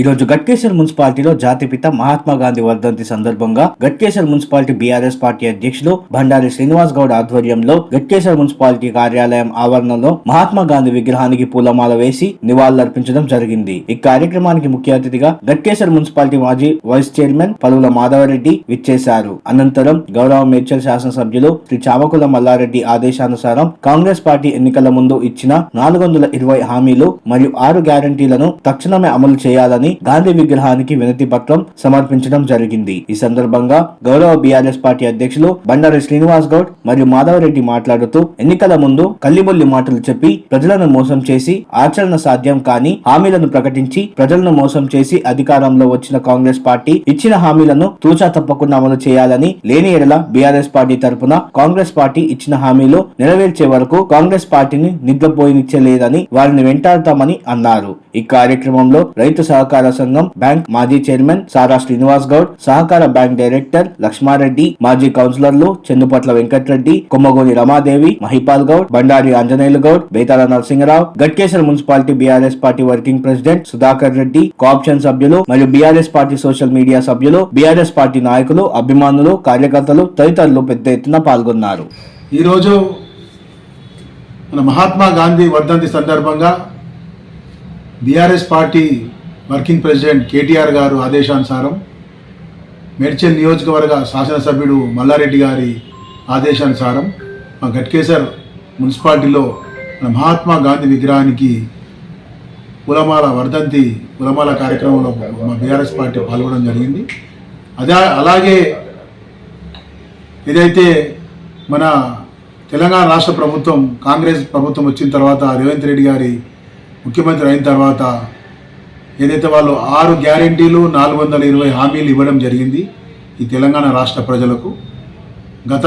ఈ రోజు గట్కేశ్వర్ మున్సిపాలిటీలో జాతిపిత మహాత్మా గాంధీ వర్ధంతి సందర్భంగా గట్కేశ్వర్ మున్సిపాలిటీ బీఆర్ఎస్ పార్టీ అధ్యక్షులు భండారి శ్రీనివాస్ గౌడ్ ఆధ్వర్యంలో గట్కేశ్వర్ మున్సిపాలిటీ కార్యాలయం ఆవరణలో మహాత్మా గాంధీ విగ్రహానికి పూలమాల వేసి నివాళులర్పించడం జరిగింది. ఈ కార్యక్రమానికి ముఖ్య అతిథిగా గట్కేశ్వర్ మున్సిపాలిటీ మాజీ వైస్ చైర్మన్ పలువుల మాధవరెడ్డి విచ్చేశారు. అనంతరం గౌరవ మేడ్చల్ శాసనసభ్యులు శ్రీ చామకుల మల్లారెడ్డి ఆదేశానుసారం కాంగ్రెస్ పార్టీ ఎన్నికల ముందు ఇచ్చిన నాలుగు వందల ఇరవై హామీలు మరియు ఆరు గ్యారంటీలను తక్షణమే అమలు చేయాలని గాంధీ విగ్రహానికి వినతి పత్రం సమర్పించడం జరిగింది. ఈ సందర్భంగా గౌరవ బీఆర్ఎస్ పార్టీ అధ్యక్షులు బండారి శ్రీనివాస్ గౌడ్ మరియు మాధవరెడ్డి మాట్లాడుతూ ఎన్నికల ముందు కల్లిబొల్లి మాటలు చెప్పి ప్రజలను మోసం చేసి ఆచరణ సాధ్యం కాని హామీలను ప్రకటించి ప్రజలను మోసం చేసి అధికారంలో వచ్చిన కాంగ్రెస్ పార్టీ ఇచ్చిన హామీలను తూచా తప్పకుండా అమలు చేయాలని లేని ఎడల బీఆర్ఎస్ పార్టీ తరపున కాంగ్రెస్ పార్టీ ఇచ్చిన హామీలు నెరవేర్చే వరకు కాంగ్రెస్ పార్టీని నిద్రపోయినిచ్చలేదని వారిని వెంటాడతామని అన్నారు. ఈ కార్యక్రమంలో రైతు సహకార సంఘం బ్యాంక్ మాజీ చైర్మన్ సారా శ్రీనివాస్ గౌడ్ సహకార బ్యాంక్ డైరెక్టర్ లక్ష్మారెడ్డి మాజీ కౌన్సిలర్లు Chendupatla Venkat Reddy Kommagoni Ramadevi Mahipal Goud Bandari Anjaneyulu Goud Betala Narasimha Rao Ghatkesar municipality BRS party working president Sudhakar Reddy cooption సభ్యులు మరియు బీఆర్ఎస్ పార్టీ సోషల్ మీడియా సభ్యులు బీఆర్ఎస్ పార్టీ నాయకులు అభిమానులు కార్యకర్తలు తదితరులు పెద్ద ఎత్తున పాల్గొన్నారు. ఈరోజు మన మహాత్మా గాంధీ వర్ధంతి సందర్భంగా BRS party working president KTR గారు ఆదేశానుసారం మేడ్చల్ నియోజకవర్గ శాసనసభ్యుడు మల్లారెడ్డి గారి ఆదేశానుసారం మా గట్కేసర్ మున్సిపాలిటీలో మన మహాత్మా గాంధీ విగ్రహానికి కులమాల వర్ధంతి కులమాల కార్యక్రమంలో మా బీఆర్ఎస్ పార్టీ పాల్గొనడం జరిగింది. అదే అలాగే ఏదైతే మన తెలంగాణ రాష్ట్ర ప్రభుత్వం కాంగ్రెస్ ప్రభుత్వం వచ్చిన తర్వాత రేవంత్ రెడ్డి గారి ముఖ్యమంత్రి అయిన తర్వాత ఏదైతే వాళ్ళు ఆరు గ్యారెంటీలు నాలుగు వందల ఇరవై హామీలు ఇవ్వడం జరిగింది ఈ తెలంగాణ రాష్ట్ర ప్రజలకు గత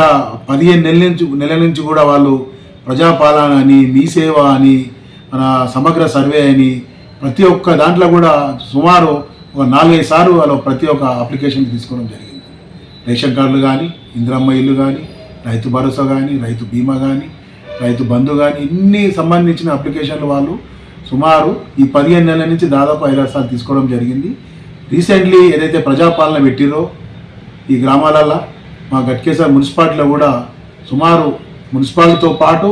పదిహేను నెలల నుంచి నెలల నుంచి కూడా వాళ్ళు ప్రజాపాలన అని మీ సేవ అని మన సమగ్ర సర్వే అని ప్రతి ఒక్క దాంట్లో కూడా సుమారు ఒక నాలుగైదు సార్లు వాళ్ళు ప్రతి ఒక్క అప్లికేషన్ తీసుకోవడం జరిగింది. రేషన్ కార్డులు కానీ ఇందిరమ్మ ఇల్లు కానీ రైతు భరోసా కానీ రైతు బీమా కానీ రైతు బంధు కానీ ఇన్ని సంబంధించిన అప్లికేషన్లు వాళ్ళు సుమారు ఈ పదిహేను నెలల నుంచి దాదాపు ఐదారు సార్లు తీసుకోవడం జరిగింది. రీసెంట్లీ ఏదైతే ప్రజాపాలన పెట్టిరో ఈ గ్రామాలల్లో మా గట్కేశ్వర మున్సిపాలిటీలో కూడా సుమారు మున్సిపాలిటీతో పాటు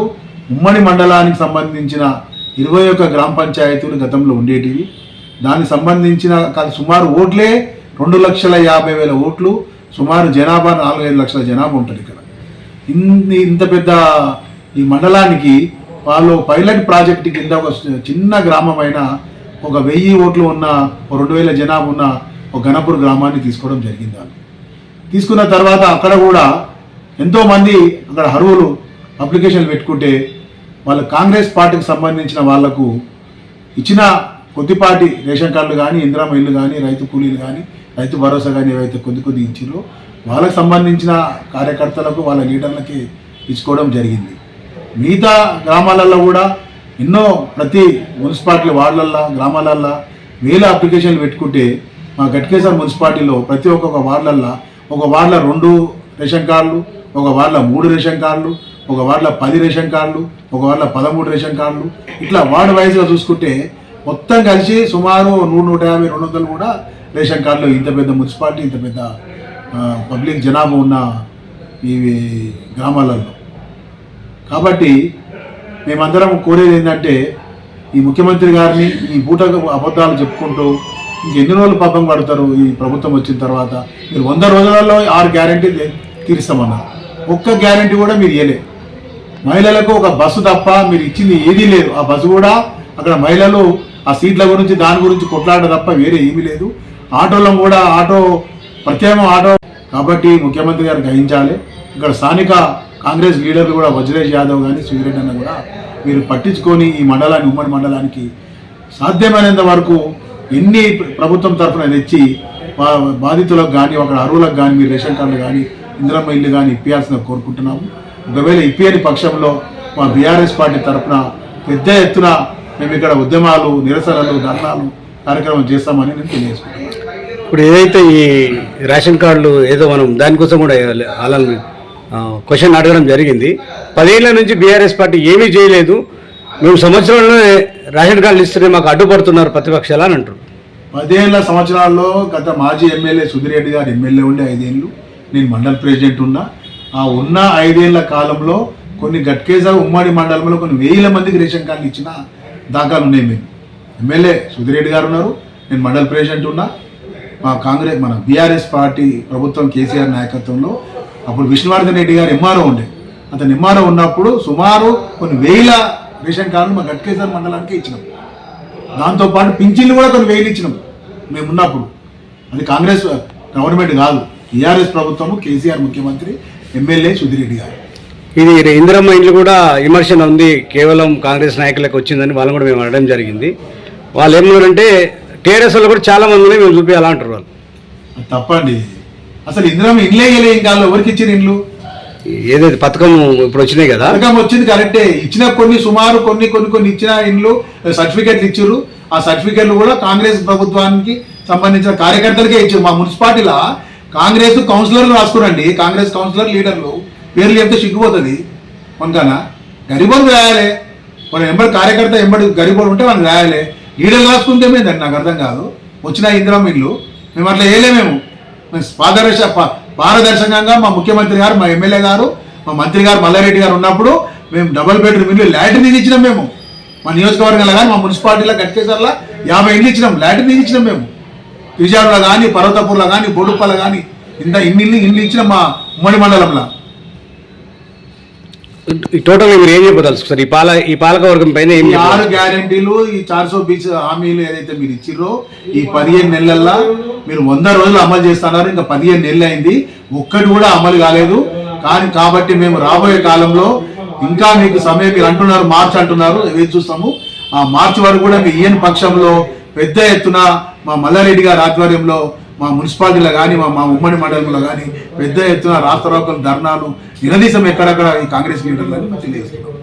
ఉమ్మడి మండలానికి సంబంధించిన ఇరవై ఒక్క గ్రామ పంచాయతీలు గతంలో ఉండేటివి. దానికి సంబంధించిన కాదు సుమారు ఓట్లే రెండు లక్షల యాభై వేల ఓట్లు సుమారు జనాభా నాలుగైదు లక్షల జనాభా ఉంటుంది ఇక్కడ. ఇన్ని ఇంత పెద్ద ఈ మండలానికి వాళ్ళు పైలట్ ప్రాజెక్ట్ కింద ఒక చిన్న గ్రామమైన ఒక వెయ్యి ఓట్లు ఉన్న ఒక రెండు వేల జనాభా ఉన్న ఒక గణపూర్ గ్రామాన్ని తీసుకోవడం జరిగింది వాళ్ళు. తీసుకున్న తర్వాత అక్కడ కూడా ఎంతోమంది అక్కడ అరువులు అప్లికేషన్లు పెట్టుకుంటే వాళ్ళ కాంగ్రెస్ పార్టీకి సంబంధించిన వాళ్ళకు ఇచ్చిన కొద్దిపాటి రేషన్ కార్డులు కానీ ఇందిరామ ఇల్లు కానీ రైతు కూలీలు కానీ రైతు భరోసా కానీ ఏవైతే కొద్ది కొద్ది ఇచ్చిరో వాళ్ళకి సంబంధించిన కార్యకర్తలకు వాళ్ళ లీడర్లకి ఇచ్చుకోవడం జరిగింది. మిగతా గ్రామాలలో కూడా ఎన్నో ప్రతి మున్సిపాలిటీ వార్డులల్లో గ్రామాలల్లో వేల అప్లికేషన్లు పెట్టుకుంటే మా గట్కేశ్వర మున్సిపాలిటీలో ప్రతి ఒక్కొక్క వార్డులల్లో ఒక వార్డులో రెండు రేషన్ కార్డులు ఒక వార్డులో మూడు రేషన్ కార్డులు ఒక వార్డులో పది రేషన్ కార్డులు ఒక వార్డులో పదమూడు రేషన్ కార్డులు. ఇట్లా వార్డు వైజ్గా చూసుకుంటే మొత్తం కలిసి సుమారు నూట నూట యాభై రెండు వందలు కూడా రేషన్ కార్డులు ఇంత పెద్ద మున్సిపాలిటీ ఇంత పెద్ద పబ్లిక్ జనాభా ఉన్న ఈ గ్రామాలలో కాబట్టి మేమందరం కోరేది ఏంటంటే ఈ ముఖ్యమంత్రి గారిని ఈ బూట అబద్ధాలు చెప్పుకుంటూ ఇంకెన్ని రోజులు పాపం పడతారు ఈ ప్రభుత్వం వచ్చిన తర్వాత? మీరు వంద రోజులలో ఆరు గ్యారంటీ తీరుస్తామన్నారు. ఒక్క గ్యారంటీ కూడా మీరు ఇవ్వలే మహిళలకు ఒక బస్సు తప్ప మీరు ఇచ్చింది ఏదీ లేదు. ఆ బస్సు కూడా అక్కడ మహిళలు ఆ సీట్ల గురించి దాని గురించి కొట్లాడ తప్ప వేరే ఏమీ లేదు. ఆటోలను కూడా ఆటో ప్రత్యేకం ఆటో కాబట్టి ముఖ్యమంత్రి గారు గ్రహించాలి. ఇక్కడ స్థానిక కాంగ్రెస్ లీడర్లు కూడా వజ్రేష్ యాదవ్ కానీ సుధీరెడ్డి అన్న కూడా మీరు పట్టించుకొని ఈ మండలాన్ని ఉమ్మడి మండలానికి సాధ్యమైనంత వరకు ఎన్ని ప్రభుత్వం తరఫున తెచ్చి బాధితులకు కానీ అక్కడ అరువులకు కానీ మీరు రేషన్ కార్డులు కానీ ఇందిరమ్మ ఇల్లు కానీ ఇప్పించాల్సిన కోరుకుంటున్నాము. ఒకవేళ ఇప్పియని పక్షంలో మా బీఆర్ఎస్ పార్టీ తరఫున పెద్ద ఎత్తున మేము ఇక్కడ ఉద్యమాలు నిరసనలు ధర్నాలు కార్యక్రమం చేస్తామని నేను తెలియజేసుకుంటున్నాను. ఇప్పుడు ఏదైతే ఈ రేషన్ కార్డులు ఏదో మనం దానికోసం కూడా వాళ్ళని క్వశ్చన్ అడగడం జరిగింది. పదేళ్ళ నుంచి బీఆర్ఎస్ పార్టీ ఏమీ చేయలేదు. మేము సంవత్సరంలో రేషన్ కార్డులు ఇస్తేనే మాకు అడ్డుపడుతున్నారు ప్రతిపక్షాలు అని అంటారు పదేళ్ళ సంవత్సరాల్లో గత మాజీ ఎమ్మెల్యే సుధిరెడ్డి గారు ఎమ్మెల్యే ఉండే ఐదేళ్ళు నేను మండల ప్రెసిడెంట్ ఉన్నా. ఆ ఉన్న ఐదేళ్ళ కాలంలో కొన్ని గట్కేజా ఉమ్మడి మండలంలో కొన్ని వేల మందికి రేషన్ కార్డులు ఇచ్చిన దాఖలు ఉన్నాయి. మేము ఎమ్మెల్యే సుధిరెడ్డి గారు ఉన్నారు నేను మండల ప్రెసిడెంట్ ఉన్నా. మా కాంగ్రెస్ మన బీఆర్ఎస్ పార్టీ ప్రభుత్వం కేసీఆర్ నాయకత్వంలో అప్పుడు విష్ణువర్ధన్ రెడ్డి గారు ఎంఆర్ఓ ఉండే. అతను ఎంఆర్ఓ ఉన్నప్పుడు సుమారు కొన్ని వేల రేషన్ కార్డులు మా గట్కేశ్వర మండలానికి ఇచ్చినాం. దాంతోపాటు పింఛన్లు కూడా కొన్ని వేలు ఇచ్చినాం మేము ఉన్నప్పుడు. అది కాంగ్రెస్ గవర్నమెంట్ కాదు. టీఆర్ఎస్ ప్రభుత్వము కేసీఆర్ ముఖ్యమంత్రి ఎమ్మెల్యే సుధిరెడ్డి గారు. ఇది ఇందిరమ్మ ఇండ్లు కూడా విమర్శన ఉంది. కేవలం కాంగ్రెస్ నాయకులకు వచ్చిందని వాళ్ళని కూడా మేము అనడం జరిగింది. వాళ్ళు ఏమన్నారంటే టీఆర్ఎస్ వాళ్ళు కూడా చాలా మందిని మేము చూపించాలంటారు వాళ్ళు. తప్పండి. అసలు ఇందిరం ఇండ్లే ఇయ్యలే ఇంకా ఎవరికి ఇచ్చిన ఇండ్లు? ఏదైతే పథకం ఇప్పుడు వచ్చినాయి కదా. పథకం వచ్చింది కరెక్టే. ఇచ్చిన కొన్ని సుమారు కొన్ని కొన్ని కొన్ని ఇచ్చిన ఇండ్లు సర్టిఫికెట్లు ఇచ్చారు ఆ సర్టిఫికెట్లు కూడా కాంగ్రెస్ ప్రభుత్వానికి సంబంధించిన కార్యకర్తలకే ఇచ్చారు మా మున్సిపాలిటీలో కాంగ్రెస్ కౌన్సిలర్లు రాసుకురండి. కాంగ్రెస్ కౌన్సిలర్ లీడర్లు. పేర్లు చెప్తే సిగ్గుపోతుంది. కొనకనా గరిబోలు రాయాలి. మన ఎంబడి కార్యకర్త ఎంబడి గరిబోలు ఉంటే మనం రాయాలి. ఈడలు రాసుకుంటే దాన్ని నాకు అర్థం కాదు. వచ్చిన ఇందిరా ఇల్లు. మేము అట్లా వేయలేమేము మేము. పారదర్శ ప- పారదర్శకంగా మా ముఖ్యమంత్రి గారు మా ఎమ్మెల్యే గారు మా మంత్రి గారు మల్లారెడ్డి గారు ఉన్నప్పుడు మేము డబుల్ బెడ్రూమ్ ఇల్లు ల్యాటిన్ ఇది ఇచ్చినాం మేము. మా నియోజకవర్గంలో కానీ మా మున్సిపాలిటీలో గట్కేసర్లో యాభై ఇల్లు ఇచ్చినాం. ల్యాటిన్ ఇది ఇచ్చినాం మేము. విజయవాడలో కానీ పర్వతపూర్లో కానీ బొడుప్పలో కానీ ఇంత ఇన్ని ఇల్లు ఇల్లు ఇచ్చిన మా ఉమ్మడి మండలంలో. ఈ టోటల్ మీరు ఏం చెప్పదలుచుకుంటారు ఈ పాల ఈ పాలకవర్గం పైన ఏం ఈ? ఆరు గ్యారెంటీలు ఈ చార్ సో బీచ్ హామీలు ఏదైతే మీరు ఇచ్చిర్రో ఈ పదిహేను నెలల్లో మీరు వంద రోజులు అమలు చేస్తున్నారు ఇంకా పదిహేను నెలలు అయింది. ఒక్కటి కూడా అమలు కాలేదు. కానీ కాబట్టి మేము రాబోయే కాలంలో ఇంకా మీకు సమయం మీరు అంటున్నారు మార్చ్ అంటున్నారు వేచి చూస్తాము. ఆ మార్చ్ వరకు కూడా మీ ఈయన పక్షంలో పెద్ద ఎత్తున మా మల్లారెడ్డి గారి ఆధ్వర్యంలో మా మున్సిపాలిటీలో కానీ మా మా ఉమ్మడి మండలంలో కానీ పెద్ద ఎత్తున రాష్ట్ర ధర్నాలు నిలదీసం ఎక్కడక్కడ ఈ కాంగ్రెస్ లీడర్లని తెలియజేస్తున్నాం.